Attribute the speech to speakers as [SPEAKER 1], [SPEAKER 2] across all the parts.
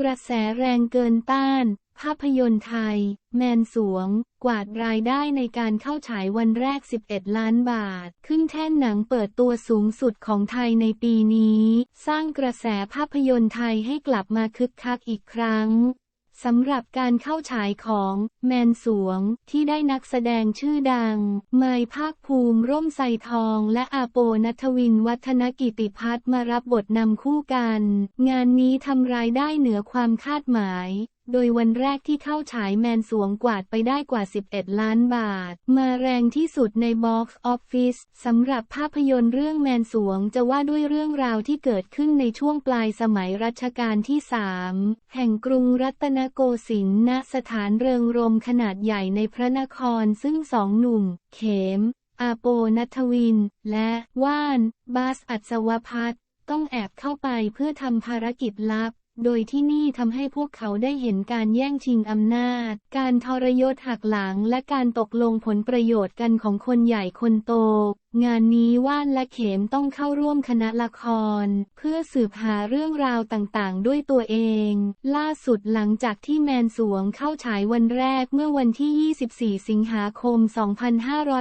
[SPEAKER 1] กระแสแรงเกินต้าน ภาพยนตร์ไทย แมนสวง กวาดรายได้ในการเข้าฉายวันแรก 11 ล้านบาท ขึ้นแท่นหนังเปิดตัวสูงสุดของไทยในปีนี้ สร้างกระแสภาพยนตร์ไทยให้กลับมาคึกคักอีกครั้ง สำหรับการเข้าฉายของแมนสวงที่ได้นักแสดงชื่อดัง ไมภาคภูมิร่มไซทองและอาโปนัทวินวัฒนกิติพัฒน์มารับบทนำคู่กัน งานนี้ทำรายได้เหนือความคาดหมาย โดยวันแรกที่เข้าฉายแมนสวงกวาดไปได้กว่า 11 ล้านบาท มาแรงที่สุดในบ็อกซ์ออฟฟิศสำหรับภาพยนตร์เรื่องแมนสวงจะว่าด้วยเรื่องราวที่เกิดขึ้นในช่วงปลายสมัยรัชกาลที่สามแห่งกรุงรัตนโกสินทร์ณสถานเริงรมขนาดใหญ่ในพระนครซึ่งสองหนุ่ม เขม อาโปนัทวิน และว่าน บาสอัศวพัฒต้องแอบเข้าไปเพื่อทำภารกิจลับ โดยที่นี่ทำให้พวกเขาได้เห็นการแย่งชิงอำนาจ การทรยศหักหลังและการตกลงผลประโยชน์กันของคนใหญ่คนโต งานนี้ว่านและเขมต้องเข้าร่วมคณะละคร เพื่อสืบหาเรื่องราวต่างๆ ด้วยตัวเอง ล่าสุดหลังจากที่แมนสวงเข้าฉายวันแรกเมื่อวันที่ 24 สิงหาคม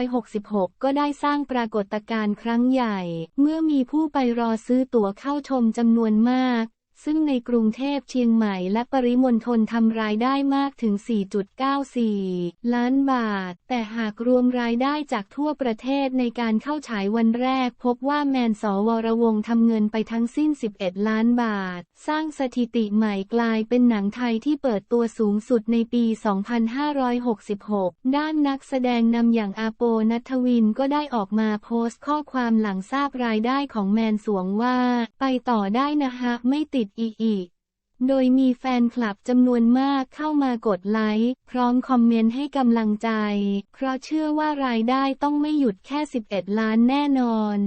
[SPEAKER 1] 2566 ก็ได้สร้างปรากฏการณ์ครั้งใหญ่ เมื่อมีผู้ไปรอซื้อตั๋วเข้าชมจำนวนมาก ซึ่งในกรุงเทพเชียงใหม่และปริมณฑลทำรายได้มากถึง 4.94 ล้านบาท แต่หากรวมรายได้จากทั่วประเทศในการเข้าฉายวันแรก พบว่าแมนสวรวงทำเงินไปทั้งสิ้น 11 ล้านบาท สร้างสถิติใหม่กลายเป็นหนังไทยที่เปิดตัวสูงสุดในปี 2566 ด้านนักแสดงนำอย่างอาโปนัทวินก็ได้ออกมาโพสต์ข้อความหลังทราบรายได้ของแมนสวงว่า ไปต่อได้นะฮะไม่ติดดอีอีก โดยมีแฟนคลับจำนวนมากเข้ามากดไลค์ พร้อมคอมเมนต์ให้กำลังใจ เพราะเชื่อว่ารายได้ต้องไม่หยุดแค่ 11 ล้านแน่นอน